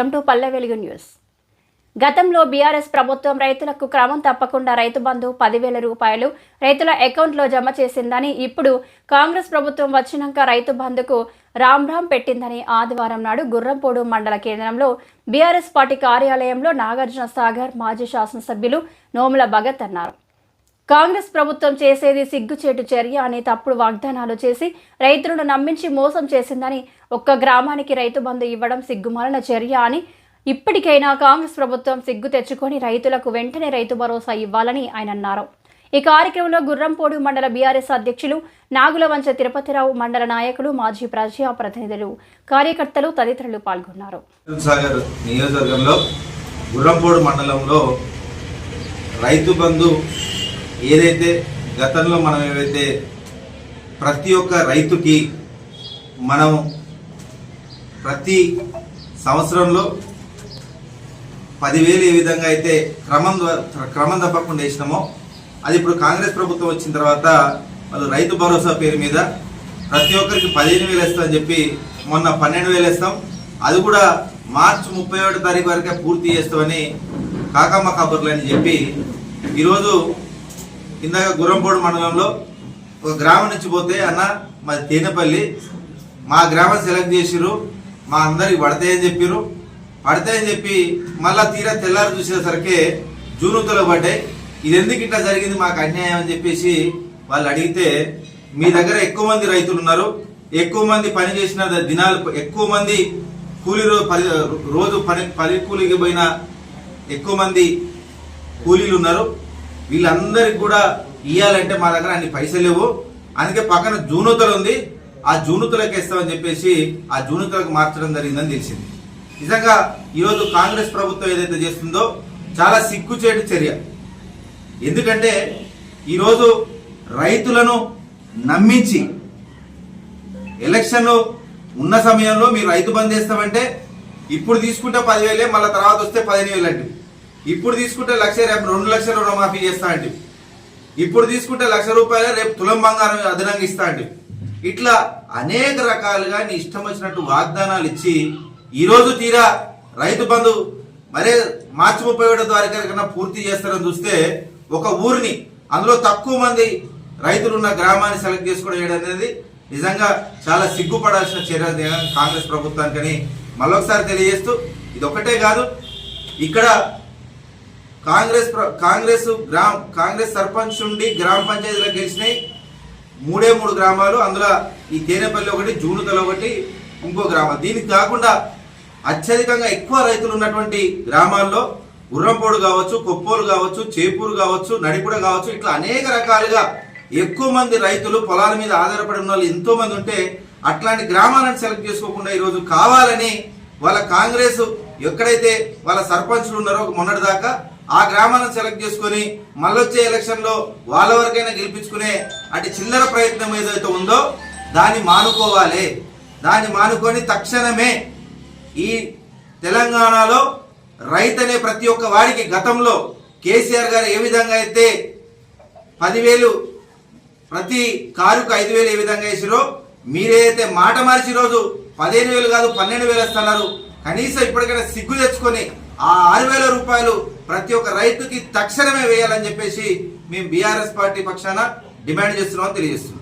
Welcome to Palle Velugu news. గతంలో BRS ప్రభుత్వం రైతులకు క్రమం తప్పకుండా రైతు బంధు పదివేల రూపాయలు రైతుల అకౌంట్లో జమ చేసిందని ఇప్పుడు కాంగ్రెస్ ప్రభుత్వం వచ్చినాక రైతు బంధుకు రామ్ రామ్ పెట్టిందని ఆదివారం నాడు గుర్రంపోడు మండల కేంద్రంలో బీఆర్ఎస్ పార్టీ కార్యాలయంలో నాగార్జున సాగర్ మాజీ శాసనసభ్యులు నోముల భగత్ అన్నారు. కాంగ్రెస్ ప్రభుత్వం చేసేది సిగ్గుచేటు చర్య అని తప్పుడు వాగ్దానాలు చేసి రైతులను నమ్మించి మోసం చేసిందని ఒక్క గ్రామానికి రైతు బంధు ఇవ్వడం సిగ్గుమాలిన చర్య అని ఇప్పటికైనా కాంగ్రెస్ ప్రభుత్వం సిగ్గు తెచ్చుకొని రైతులకు వెంటనే రైతు భరోసా ఇవ్వాలని ఆయన అన్నారు. ఈ కార్యక్రమంలో గుర్రంపోడు మండల బీఆర్ఎస్ అధ్యక్షులు నాగులవంచ తిరుపతిరావు మండల నాయకులు మాజీ ప్రజా ప్రతినిధులు కార్యకర్తలు తదితరులు పాల్గొన్నారు. నియోజకవర్గంలో గుర్రంపోడు మండలంలో రైతు బంధు ఏదైతే గతంలో మనం ఏవైతే ప్రతి ఒక్క రైతుకి మనం ప్రతి సంవత్సరంలో పదివేలు ఏ విధంగా అయితే క్రమం క్రమం తప్పకుండా వేసినామో అది ఇప్పుడు కాంగ్రెస్ ప్రభుత్వం వచ్చిన తర్వాత వాళ్ళు రైతు భరోసా పేరు మీద ప్రతి ఒక్కరికి పదిహేను వేలు ఇస్తామని చెప్పి మొన్న పన్నెండు వేలు ఇస్తాం అది కూడా మార్చి ముప్పై ఒకటి తారీఖు వరకే పూర్తి చేస్తామని కాకమ్మ కబుర్లు అని చెప్పి ఈరోజు ఇందాక గుర్రంపోడు మండలంలో ఒక గ్రామం నుంచి పోతే అన్న మాది తేనెపల్లి. మా గ్రామం సెలెక్ట్ చేసిరు మా అందరికి పడతాయని చెప్పిర్రు. పడతాయని చెప్పి మళ్ళా తీరా తెల్లారి చూసేసరికి జూనుతులు పడ్డాయి. ఇది ఎందుకు ఇట్లా జరిగింది మాకు అన్యాయం అని చెప్పేసి వాళ్ళు అడిగితే మీ దగ్గర ఎక్కువ మంది రైతులు ఉన్నారు. ఎక్కువ మంది పని చేసిన దినాలు ఎక్కువ మంది కూలీ పని రోజు పని పని కూలీకి పోయిన ఎక్కువ మంది కూలీలు ఉన్నారు. వీళ్ళందరికి కూడా ఇవ్వాలంటే మా దగ్గర అన్ని పైసలు లేవు. అందుకే పక్కన జూనుతలు ఉంది. ఆ జూనుతులకు ఇస్తామని చెప్పేసి ఆ జూనుతులకు మార్చడం జరిగిందని తెలిసింది. నిజంగా ఈరోజు కాంగ్రెస్ ప్రభుత్వం ఏదైతే చేస్తుందో చాలా సిగ్గుచేటు చర్య. ఎందుకంటే ఈరోజు రైతులను నమ్మించి ఎలక్షన్లు ఉన్న సమయంలో మీరు రైతు బంద్ చేస్తామంటే ఇప్పుడు తీసుకుంటే పదివేలే మళ్ళీ తర్వాత వస్తే పదిహేను వేలు అంటే ఇప్పుడు తీసుకుంటే లక్ష రేపు రెండు లక్షల రుణమాఫీ చేస్తా అంటే. ఇప్పుడు తీసుకుంటే లక్ష రూపాయలు రేపు తులం బంగారం అదనంగా ఇస్తా అంటే. ఇట్లా అనేక రకాలుగా నీ ఇష్టం వచ్చినట్టు వాగ్దానాలు ఇచ్చి ఈరోజు తీరా రైతు బంధు మరే మార్చి ముప్పై ఒకటో తారీఖు కన్నా పూర్తి చేస్తారని చూస్తే ఒక ఊరిని అందులో తక్కువ మంది రైతులు ఉన్న గ్రామాన్ని సెలెక్ట్ చేసుకోవడం అనేది నిజంగా చాలా సిగ్గుపడాల్సిన చర్య కాంగ్రెస్ ప్రభుత్వానికని మరొకసారి తెలియజేస్తూ ఇది ఒకటే కాదు ఇక్కడ కాంగ్రెస్ ప్ర- కాంగ్రెస్ గ్రామ కాంగ్రెస్ సర్పంచ్ నుండి గ్రామ పంచాయతీలో గెలిచినాయి మూడే మూడు గ్రామాలు అందులో ఈ తేనెపల్లి ఒకటి జూనుతల ఒకటి ఇంకో గ్రామం. దీనికి కాకుండా అత్యధికంగా ఎక్కువ రైతులు ఉన్నటువంటి గ్రామాల్లో గుర్రంపోడు కావచ్చు కొప్పోలు కావచ్చు చేపూరు కావచ్చు నడిపుడ కావచ్చు ఇట్లా అనేక రకాలుగా ఎక్కువ మంది రైతులు పొలాల మీద ఆధారపడి ఉన్న వాళ్ళు ఎంతో మంది ఉంటే అట్లాంటి గ్రామాలను సెలెక్ట్ చేసుకోకుండా ఈరోజు కావాలని వాళ్ళ కాంగ్రెస్ ఎక్కడైతే వాళ్ళ సర్పంచులు ఉన్నారో మొన్నటి దాకా ఆ గ్రామాలను సెలెక్ట్ చేసుకొని మళ్ళొచ్చే ఎలక్షన్లో వాళ్ళ వరకైనా గెలిపించుకునే అటు చిల్లర ప్రయత్నం ఏదైతే ఉందో దాన్ని మానుకోవాలి. దాన్ని మానుకొని తక్షణమే ఈ తెలంగాణలో రైతు అనే ప్రతి ఒక్క వాడికి గతంలో కేసీఆర్ గారు ఏ విధంగా అయితే పదివేలు ప్రతి కారుకు ఐదు వేలు ఏ విధంగా వేసిరో మీరేదైతే మాట మార్చి రోజు పదిహేను వేలు కాదు పన్నెండు వేలు వేస్తున్నారు. కనీసం ఇప్పటికైనా సిగ్గు తెచ్చుకొని ఆ ఆరు వేల రూపాయలు ప్రతి ఒక్క రైతుకి తక్షణమే వేయాలని చెప్పేసి మేము బీఆర్ఎస్ పార్టీ పక్షాన డిమాండ్ చేస్తున్నామని తెలియజేస్తున్నాం.